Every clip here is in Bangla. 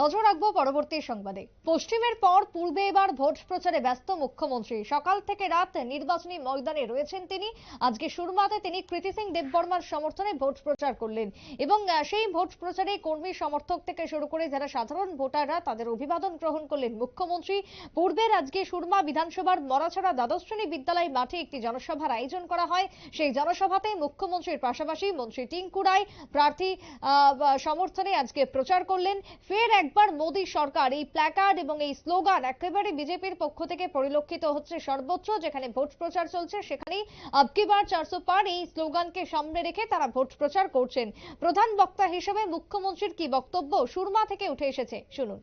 নজর রাখব পরবর্তী সংবাদে। পশ্চিমের পর পূর্বে এবার ভোট প্রচারে ব্যস্ত মুখ্যমন্ত্রী। সকাল থেকে রাত নির্বাচনী ময়দানে রয়েছেন তিনি। আজকে সুরমাতে তিনি কৃতি সিং দেববর্মার সমর্থনে ভোট প্রচার করলেন এবং সেই ভোট প্রচারে কর্মী সমর্থক থেকে শুরু করে যারা সাধারণ ভোটাররা তাদের অভিবাদন গ্রহণ করলেন মুখ্যমন্ত্রী। পূর্বের আজকে সুরমা বিধানসভার মরাছড়া দ্বাদশ শ্রেণি বিদ্যালয় মাঠে একটি জনসভার আয়োজন করা হয়। সেই জনসভাতে মুখ্যমন্ত্রীর পাশাপাশি মন্ত্রী টিঙ্কু রায় প্রার্থী সমর্থনে আজকে প্রচার করলেন। ফের একবার মোদী সরকার এই প্ল্যাকার্ড এবং এই স্লোগান একেবারে বিজেপির পক্ষ থেকে পরিলক্ষিত হচ্ছে সর্বোচ্চ যেখানে ভোট প্রচার চলছে, সেখানেই আবকি বার চারশো পার এই স্লোগানকে সামনে রেখে তারা ভোট প্রচার করছেন। প্রধান বক্তা হিসেবে মুখ্যমন্ত্রীর কি বক্তব্য সুরমা থেকে উঠে এসেছে, শুনুন।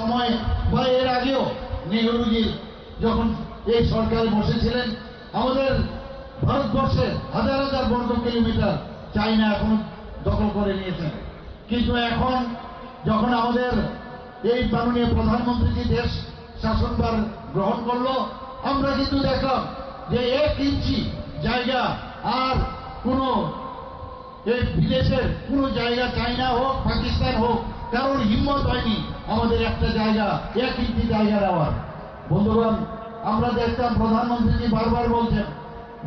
সময় বা এর আগেও নেহরুজি যখন এই সরকারে বসেছিলেন, আমাদের ভারতবর্ষের হাজার হাজার বর্গ কিলোমিটার চাইনা এখন দখল করে নিয়েছেন। কিন্তু এখন যখন আমাদের এই মাননীয় প্রধানমন্ত্রীজি দেশ শাসনভার গ্রহণ করল, আমরা কিন্তু দেখলাম যে এক ইঞ্চি জায়গা আর কোনো বিদেশের কোন জায়গা চাইনা হোক, পাকিস্তান হোক, কারোর হিম্মত হয়নি আমাদের একটা জায়গা, এক ইঞ্চি জায়গা দেওয়ার। বন্ধুগণ, আমরা দেখতাম প্রধানমন্ত্রীজি বারবার বলছেন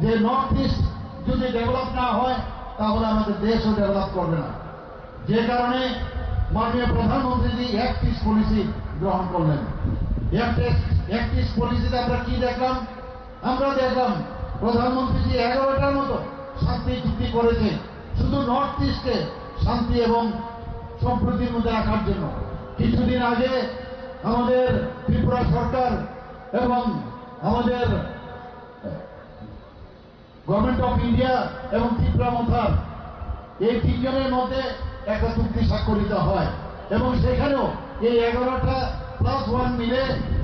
যে নর্থ ইস্ট যদি ডেভেলপ না হয়, তাহলে আমাদের দেশও ডেভেলপ করবে না। যে কারণে মাননীয় প্রধানমন্ত্রীজি এক পিস পলিসি গ্রহণ করলেন। এক পলিসিতে আমরা কি দেখলাম? আমরা দেখলাম প্রধানমন্ত্রীজি এগারোটার মতো শান্তি চুক্তি করেছে, শুধু নর্থ ইস্টে শান্তি এবং সম্প্রীতির মধ্যে রাখার জন্য। কিছুদিন আগে আমাদের ত্রিপুরা সরকার এবং আমাদের গভর্নমেন্ট অফ ইন্ডিয়া এবং ত্রিপুরা মথার এই তিনজনের মধ্যে একটা চুক্তি স্বাক্ষরিত হয়। এবং সেখানেও এই এগারোটা প্লাস ওয়ান মিলে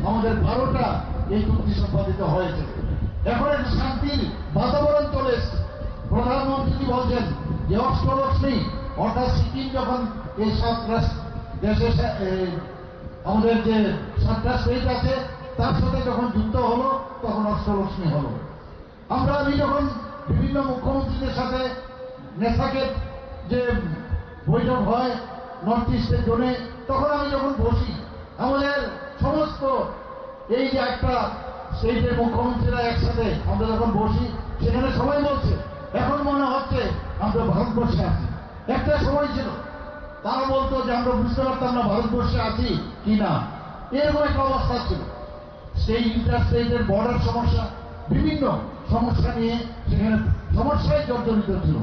আমাদের বারোটা এই চুক্তি সম্পাদিত হয়েছে। এখন একটা শান্তির বাতাবরণ চলে এসছে। প্রধানমন্ত্রী বলছেন? যে অষ্টলক্ষ্মী, অর্থাৎ সিকিম যখন এই রাষ্ট্র দেশে আমাদের যে সাতটা স্টেট আছে, তার সাথে যখন যুদ্ধ হলো, তখন অষ্টলক্ষ্মী হলো। আমরা আমি যখন বিভিন্ন মুখ্যমন্ত্রীদের সাথে নেশাকের যে বৈঠক হয় নর্থ ইস্টের জন্য তখন আমি যখন বসি, আমাদের সমস্ত এই যে একটা স্টেটের মুখ্যমন্ত্রীরা একসাথে আমরা যখন বসি, সেখানে সবাই বলছে, এখন মনে হচ্ছে আমরা ভারতবর্ষে আছি। একটা সময় ছিল, তারা বলতো যে আমরা বুঝতে পারতাম না ভারতবর্ষে আছি কি না। এরকম একটা অবস্থা ছিল। সেই ইন্টারস্টেটের বর্ডার সমস্যা, বিভিন্ন সমস্যা নিয়ে সেখানে সমস্যায় জর্জরিত ছিল।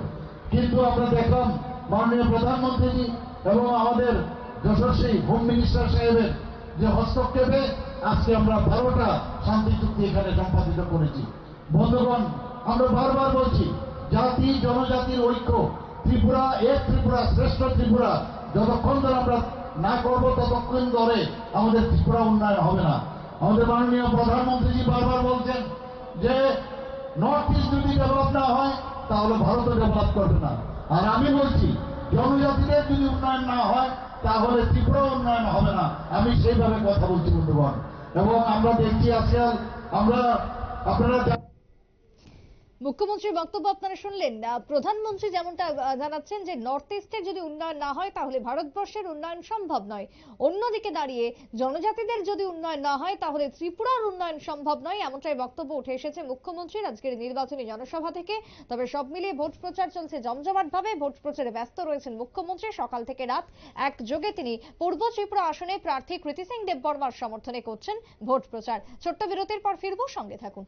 কিন্তু আমরা দেখলাম মাননীয় প্রধানমন্ত্রীজি এবং আমাদের যশস্বী হোম মিনিস্টার সাহেবের যে হস্তক্ষেপে আজকে আমরা বারোটা শান্তি চুক্তি এখানে সম্পাদিত করেছি। বন্ধুগণ, আমরা বারবার বলছি, জাতি, জনজাতির ঐক্য, ত্রিপুরা, এক ত্রিপুরা, শ্রেষ্ঠ ত্রিপুরা, যতক্ষণ ধরে আমরা না করব ততক্ষণ ধরে আমাদের ত্রিপুরা উন্নয়ন হবে না। আমাদের মাননীয় প্রধানমন্ত্রীজি বারবার বলছেন যে নর্থ ইস্ট যদি ডেভেলপ না হয়, তাহলে ভারতও ডেভেলপ করবে না। আর আমি বলছি জনজাতিদের যদি উন্নয়ন না হয়, তাহলে তীব্র উন্নয়ন হবে না। আমি সেইভাবে কথা বলছি, বন্ধুগণ। এবং আমরা দেখছি আজকাল আমরা আপনারা মুখ্যমন্ত্রীর বক্তব্য আপনারা শুনলেন। প্রধানমন্ত্রী যেমনটা জানাচ্ছেন যে নর্থ ইস্টের যদি উন্নয়ন না হয়, তাহলে ভারতবর্ষের উন্নয়ন সম্ভব নয়। অন্যদিকে দাঁড়িয়ে জনজাতিদের যদি উন্নয়ন না হয়, তাহলে ত্রিপুরার উন্নয়ন সম্ভব নয়, এমনটাই বক্তব্য উঠে এসেছে মুখ্যমন্ত্রীর আজকের নির্বাচনী জনসভা থেকে। তবে সব মিলিয়ে ভোট প্রচার চলছে জমজমাটভাবে, ভোট প্রচারে ব্যস্ত রয়েছেন মুখ্যমন্ত্রী। সকাল থেকে রাত একযোগে তিনি পূর্ব ত্রিপুরা আসনে প্রার্থী কৃতি সিং দেববর্মার সমর্থনে করছেন ভোট প্রচার। ছোট্ট বিরতির পর ফিরবো, সঙ্গে থাকুন।